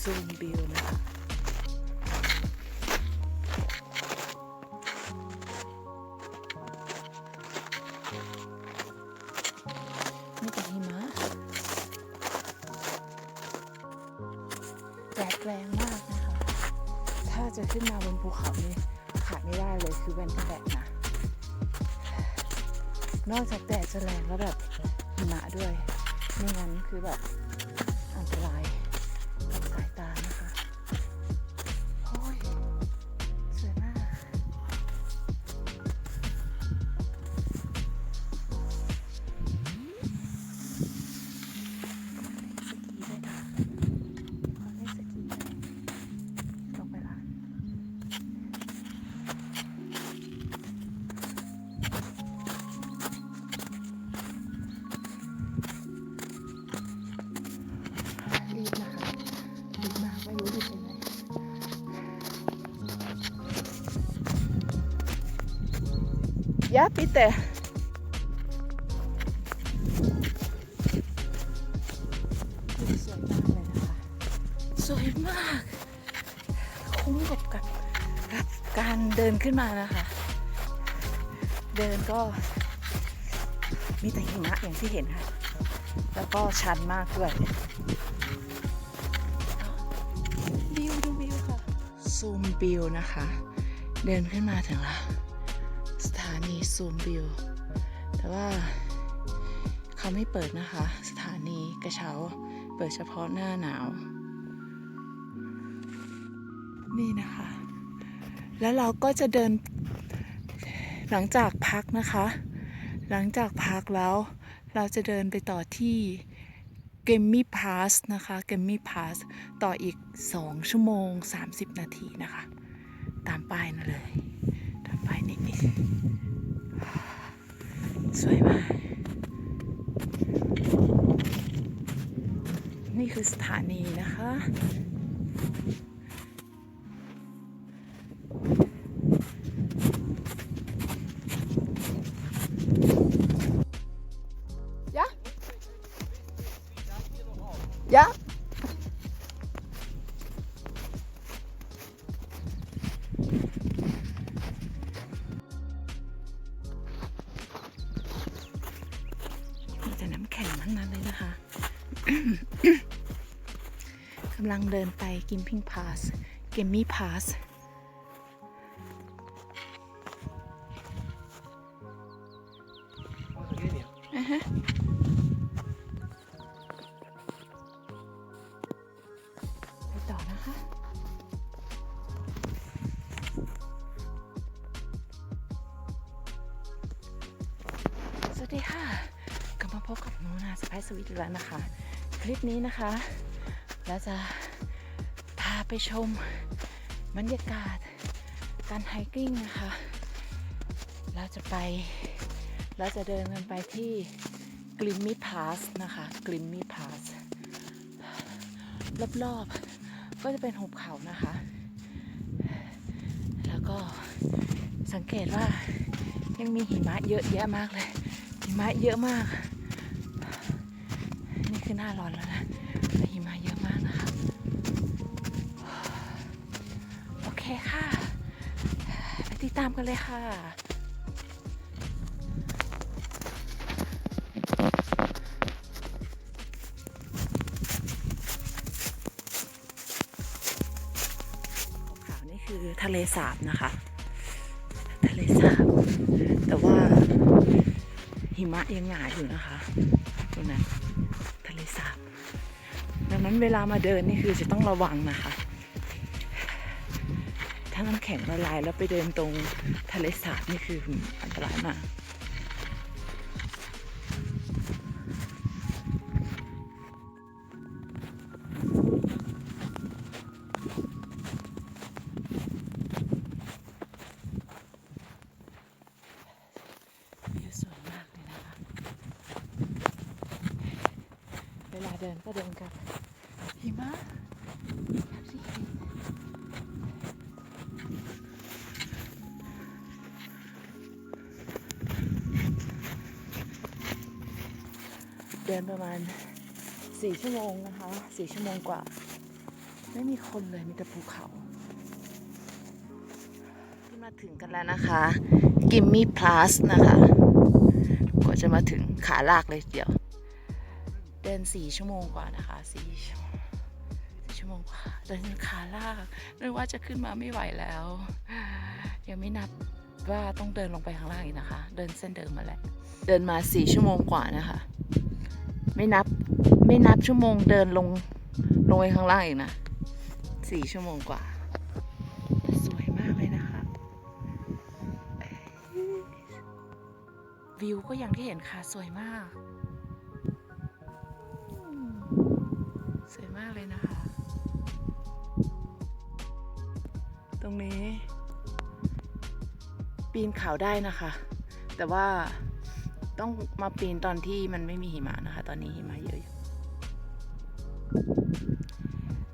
ซูมบิวนะคะนี่เป็นหิมะแดดแรงมากนะคะ ถ้าจะขึ้นมาบนภูเขานี่ขาดไม่ได้เลยคือแว่นกันแดดนะ นอกจากแดดจะแรงแล้วแบบหิมะด้วย ไม่งั้นคือแบบอันตราย ยาปิเตสวยมากเลยนะคะ สวยมากคุ้มกับกับกับการเดินขึ้นมานะคะ เดินก็มีแต่หิมะอย่างที่เห็นค่ะ แล้วก็ชันมากด้วยวิวดูวิวค่ะ ซูมบิวนะคะ เดินขึ้นมาถึงแล้วสถา นีซูมบิว แต่ว่าเขาไม่เปิดนะคะ สถานีกระเช้า เปิดเฉพาะหน้าหนาว นี่นะคะ แล้วเราก็จะเดินหลังจากพักนะคะ หลังจากพักแล้ว เราจะเดินไปต่อที่เกมมี่พาสนะคะเกมมี่พาสต่ออีก 2 ชั่วโมง 30 นาทีนะคะ ตามป้ายนั่นเลย สวยมาก นี่คือสถานีนะคะำลังเดินไปกิมพิงพาสเกมมี่พาสอ่าฮะไปต่อนะคะ สวัสดีค่ะ กลับมาพบกับหนูนาสไปสวิตแล้วนะคะ คลิปนี้นะคะ เราจะพาไปชมบรรยากาศการไฮกิ้งนะคะ เราจะไป เราจะเดินกันไปที่กลิมมี่พาสนะคะกลิมมี่พาสรอบๆ ก็จะเป็นหุบเขานะคะ แล้วก็สังเกตว่ายังมีหิมะเยอะแยะมากเลย หิมะเยอะมาก นี่คือหน้าร้อนแล้วนะหิมะ ตามกันเลยค่ะ ขาวนี่คือทะเลสาบนะคะ ทะเลสาบ แต่ว่าหิมะยังหนาอยู่นะคะตรงนั้นทะเลสาบ ดังนั้นเวลามาเดินนี่คือจะต้องระวังนะคะ ถ้าน้ำแข็งละลายแล้วไปเดินตรงทะเลสาบนี่คืออันตรายมากวิวสวยมากเลยนะคะเวลาเดินก็เดินกับหิมะแบบที่เห็น เดินประมาณ4ชั่วโมงนะคะ4ชั่วโมงกว่า ไม่มีคนเลยมีแต่ภูเขาที่มาถึงกันแล้วนะคะ กิมมี่พลัสนะคะกว่าจะมาถึงขาลากเลยเดียว เดินสี่ชั่วโมงกว่านะคะสี่ชั่วโมงสี่ชั่วโมงกว่าเดินขาลากนึกว่าจะขึ้นมาไม่ไหวแล้ว ยังไม่นับว่าต้องเดินลงไปข้างล่างอีกนะคะ เดินเส้นเดิมมาแหละเดินมาสี่ชั่วโมงกว่านะคะ ไม่นับไม่นับชั่วโมงเดินลงลงไปข้างล่างอีกนะสี่ชั่วโมงกว่า สวยมากเลยนะคะ วิวก็อย่างที่เห็นค่ะ สวยมาก สวยมากเลยนะคะ ตรงนี้ ปีนเขาได้นะคะ แต่ว่า ต้องมาปีนตอนที่มันไม่มีหิมะนะคะ ตอนนี้หิมะเยอะอยู่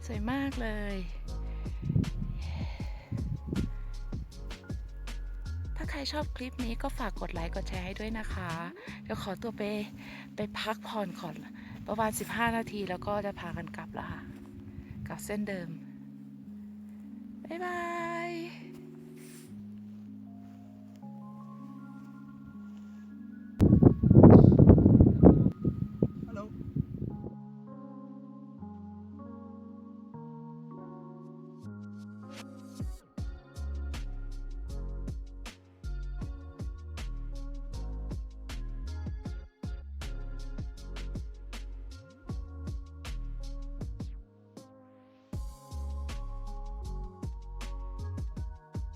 สวยมากเลย ถ้าใครชอบคลิปนี้ก็ฝากกดไลค์กดแชร์ให้ด้วยนะคะ เดี๋ยวขอตัวไปไปพักผ่อนก่อนประมาณ 15 นาทีแล้วก็จะพากันกลับแล้วค่ะ กลับเส้นเดิม บ๊ายบาย